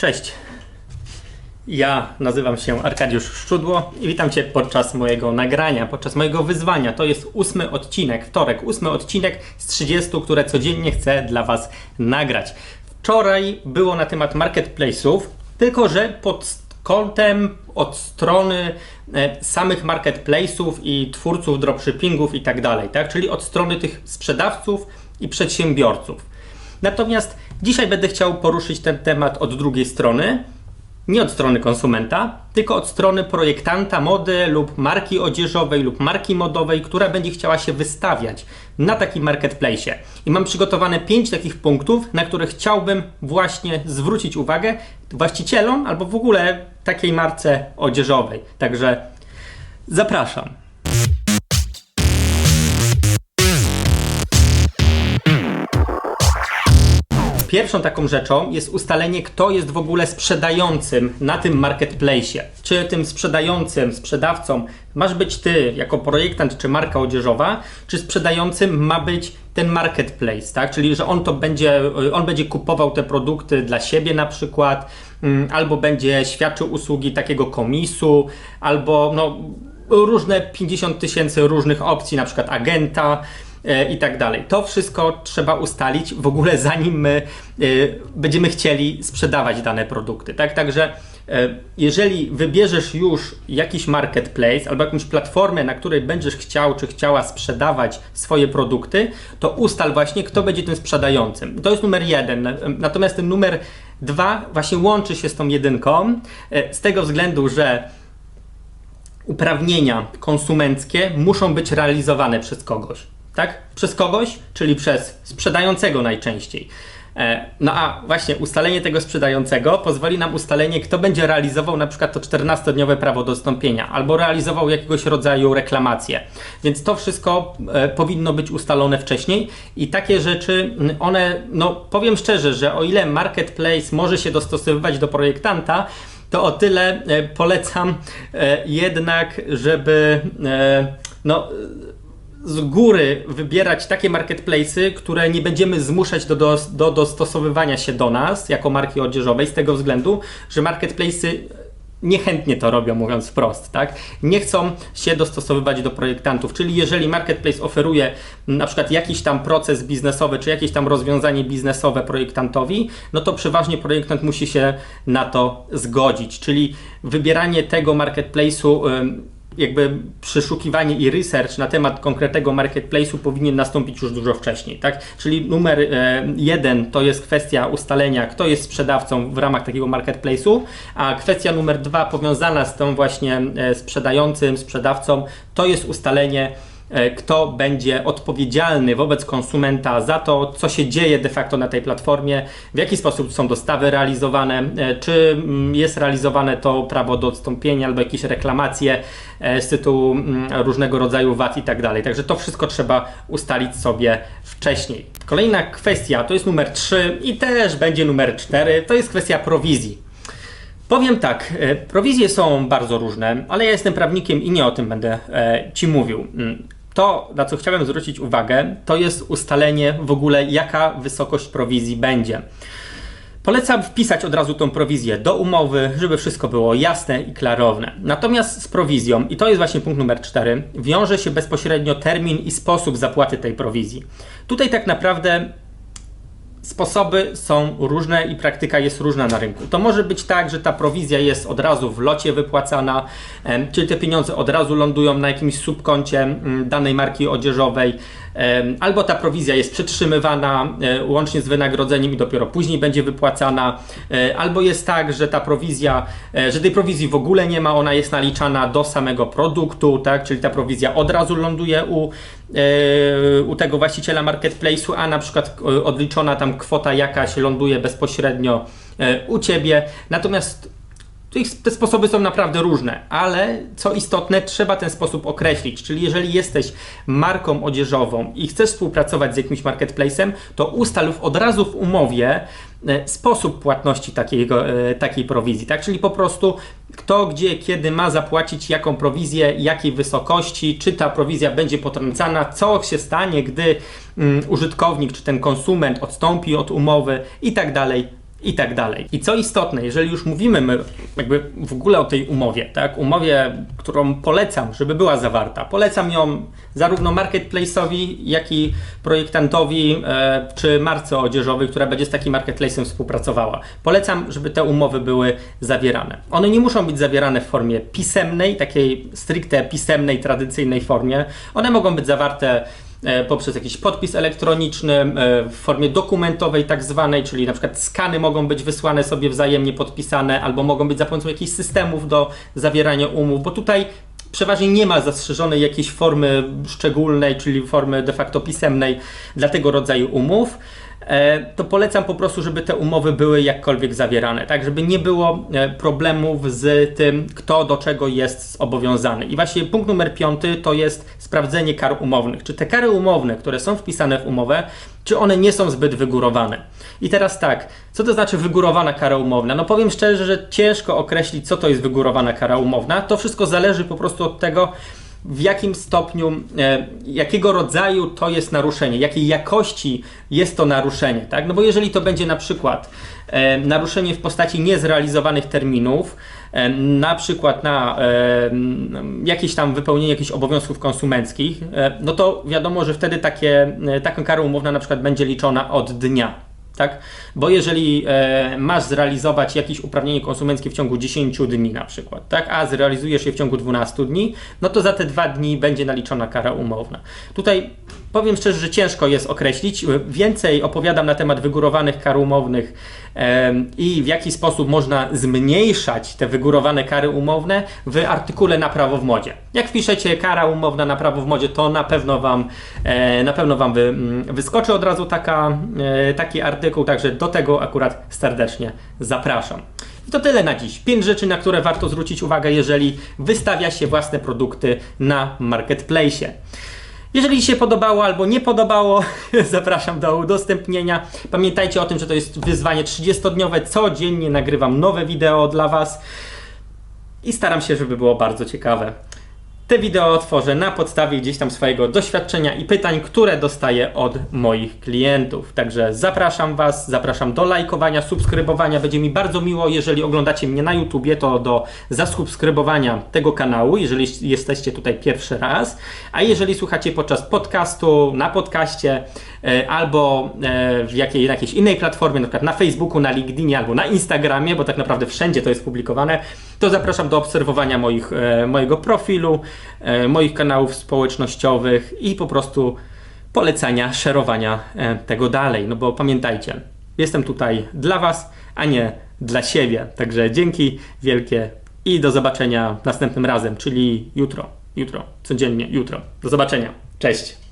Cześć. Ja nazywam się Arkadiusz Szczudło i witam Cię podczas mojego nagrania, podczas mojego wyzwania. To jest ósmy odcinek, wtorek, ósmy odcinek z 30, które codziennie chcę dla Was nagrać. Wczoraj było na temat marketplace'ów, tylko że pod kątem od strony e, samych marketplace'ów i twórców dropshippingów i tak dalej, tak? Czyli od strony tych sprzedawców i przedsiębiorców. Natomiast dzisiaj będę chciał poruszyć ten temat od drugiej strony, nie od strony konsumenta, tylko od strony projektanta mody lub marki odzieżowej lub marki modowej, która będzie chciała się wystawiać na takim marketplace. I mam przygotowane pięć takich punktów, na które chciałbym właśnie zwrócić uwagę właścicielom albo w ogóle takiej marce odzieżowej. Także zapraszam. Pierwszą taką rzeczą jest ustalenie, kto jest w ogóle sprzedającym na tym marketplace. Czy tym sprzedającym, sprzedawcą masz być ty jako projektant czy marka odzieżowa, czy sprzedającym ma być ten marketplace, tak? Czyli że on to będzie, on będzie kupował te produkty dla siebie na przykład, mm, albo będzie świadczył usługi takiego komisu, albo no różne 50 tysięcy różnych opcji, na przykład agenta i tak dalej. To wszystko trzeba ustalić w ogóle zanim my e, będziemy chcieli sprzedawać dane produkty, tak? Także e, jeżeli wybierzesz już jakiś marketplace albo jakąś platformę, na której będziesz chciał czy chciała sprzedawać swoje produkty, to ustal właśnie, kto będzie tym sprzedającym. To jest numer jeden. Natomiast ten numer dwa właśnie łączy się z tą jedynką e, z tego względu, że uprawnienia konsumenckie muszą być realizowane przez kogoś. Tak? Przez kogoś, czyli przez sprzedającego najczęściej. E, No a właśnie ustalenie tego sprzedającego pozwoli nam ustalenie, kto będzie realizował na przykład to 14-dniowe prawo dostąpienia albo realizował jakiegoś rodzaju reklamację. Więc to wszystko e, powinno być ustalone wcześniej i takie rzeczy, m, one, no powiem szczerze, że o ile marketplace może się dostosowywać do projektanta, to o tyle e, polecam jednak, żeby no, z góry wybierać takie marketplace'y, które nie będziemy zmuszać do, do, do dostosowywania się do nas jako marki odzieżowej, z tego względu, że marketplace'y niechętnie to robią, mówiąc wprost, tak? Nie chcą się dostosowywać do projektantów, czyli jeżeli marketplace oferuje na przykład jakiś tam proces biznesowy, czy jakieś tam rozwiązanie biznesowe projektantowi, no to przeważnie projektant musi się na to zgodzić, czyli wybieranie tego marketplace'u jakby przeszukiwanie i research na temat konkretnego marketplace'u powinien nastąpić już dużo wcześniej, tak? Czyli numer e, jeden to jest kwestia ustalenia, kto jest sprzedawcą w ramach takiego marketplace'u, a kwestia numer dwa powiązana z tą właśnie e, sprzedającym, sprzedawcą, to jest ustalenie kto będzie odpowiedzialny wobec konsumenta za to, co się dzieje de facto na tej platformie, w jaki sposób są dostawy realizowane, e, czy mm, jest realizowane to prawo do odstąpienia albo jakieś reklamacje e, z tytułu mm, różnego rodzaju VAT i tak dalej. Także to wszystko trzeba ustalić sobie wcześniej. Kolejna kwestia to jest numer 3 i też będzie numer 4, to jest kwestia prowizji. Powiem tak, e, prowizje są bardzo różne, ale ja jestem prawnikiem i nie o tym będę e, Ci mówił. To, na co chciałem zwrócić uwagę, to jest ustalenie w ogóle, jaka wysokość prowizji będzie. Polecam wpisać od razu tą prowizję do umowy, żeby wszystko było jasne i klarowne. Natomiast z prowizją, i to jest właśnie punkt numer 4, wiąże się bezpośrednio termin i sposób zapłaty tej prowizji. Tutaj tak naprawdę sposoby są różne i praktyka jest różna na rynku. To może być tak, że ta prowizja jest od razu w locie wypłacana, czyli te pieniądze od razu lądują na jakimś subkoncie mm, danej marki odzieżowej, albo ta prowizja jest przetrzymywana e, łącznie z wynagrodzeniem i dopiero później będzie wypłacana, e, albo jest tak, że ta prowizja, e, że tej prowizji w ogóle nie ma, ona jest naliczana do samego produktu, tak, czyli ta prowizja od razu ląduje u u tego właściciela marketplace'u, a na przykład e, odliczona tam kwota jakaś ląduje bezpośrednio e, u ciebie. Natomiast te sposoby są naprawdę różne, ale co istotne, trzeba ten sposób określić. Czyli jeżeli jesteś marką odzieżową i chcesz współpracować z jakimś marketplacem, to ustal od razu w umowie e, sposób płatności takiego, e, takiej prowizji. Tak? Czyli po prostu kto, gdzie, kiedy ma zapłacić jaką prowizję, jakiej wysokości, czy ta prowizja będzie potrącana, co się stanie, gdy mm, użytkownik czy ten konsument odstąpi od umowy i tak dalej i tak dalej. I co istotne, jeżeli już mówimy my jakby w ogóle o tej umowie, tak, umowie, którą polecam, żeby była zawarta, polecam ją zarówno marketplace'owi, jak i projektantowi e, czy marce odzieżowej, która będzie z takim marketplace'em współpracowała. Polecam, żeby te umowy były zawierane. One nie muszą być zawierane w formie pisemnej, takiej stricte pisemnej, tradycyjnej formie. One mogą być zawarte poprzez jakiś podpis elektroniczny, e, w formie dokumentowej tak zwanej, czyli na przykład skany mogą być wysłane sobie wzajemnie podpisane, albo mogą być za pomocą jakichś systemów do zawierania umów, bo tutaj przeważnie nie ma zastrzeżonej jakiejś formy szczególnej, czyli formy de facto pisemnej dla tego rodzaju umów. e, to polecam po prostu, żeby te umowy były jakkolwiek zawierane, tak, żeby nie było e, problemów z tym, kto do czego jest zobowiązany. I właśnie punkt numer piąty to jest sprawdzenie kar umownych. Czy te kary umowne, które są wpisane w umowę, czy one nie są zbyt wygórowane? I teraz tak, co to znaczy wygórowana kara umowna? No powiem szczerze, że ciężko określić, co to jest wygórowana kara umowna. To wszystko zależy po prostu od tego, w jakim stopniu, e, jakiego rodzaju to jest naruszenie, jakiej jakości jest to naruszenie, tak? No bo jeżeli to będzie na przykład e, naruszenie w postaci niezrealizowanych terminów, e, na przykład na jakieś tam wypełnienie jakichś obowiązków konsumenckich, no to wiadomo, że wtedy takie, taka kara umowna na przykład będzie liczona od dnia. Tak? Bo jeżeli e, masz zrealizować jakieś uprawnienie konsumenckie w ciągu 10 dni na przykład, tak? a zrealizujesz je w ciągu 12 dni, no to za te dwa dni będzie naliczona kara umowna. Tutaj powiem szczerze, że ciężko jest określić. Więcej opowiadam na temat wygórowanych kar umownych i w jaki sposób można zmniejszać te wygórowane kary umowne w artykule na prawo w modzie. Jak wpiszecie kara umowna na prawo w modzie, to na pewno Wam, e, na pewno wam mm, wyskoczy od razu taka, e, taki artykuł, także do tego akurat serdecznie zapraszam. I to tyle na dziś. Pięć rzeczy, na które warto zwrócić uwagę, jeżeli wystawia się własne produkty na marketplace. Jeżeli się podobało albo nie podobało, zapraszam do udostępnienia. Pamiętajcie o tym, że to jest wyzwanie 30-dniowe. Codziennie nagrywam nowe wideo dla Was i staram się, żeby było bardzo ciekawe. Te wideo tworzę na podstawie gdzieś tam swojego doświadczenia i pytań, które dostaję od moich klientów. Także zapraszam Was, zapraszam do lajkowania, subskrybowania. Będzie mi bardzo miło, jeżeli oglądacie mnie na YouTubie, to do zasubskrybowania tego kanału, jeżeli jesteście tutaj pierwszy raz. A jeżeli słuchacie podczas podcastu, na podcaście e, albo e, w jakiej, jakiejś innej platformie, na przykład na Facebooku, na LinkedInie albo na Instagramie, bo tak naprawdę wszędzie to jest publikowane, to zapraszam do obserwowania moich, e, mojego profilu, e, moich kanałów społecznościowych i po prostu polecania, szerowania e, tego dalej. No bo pamiętajcie, jestem tutaj dla Was, a nie dla siebie. Także dzięki wielkie i do zobaczenia następnym razem, czyli jutro. Jutro, codziennie, jutro. Do zobaczenia. Cześć.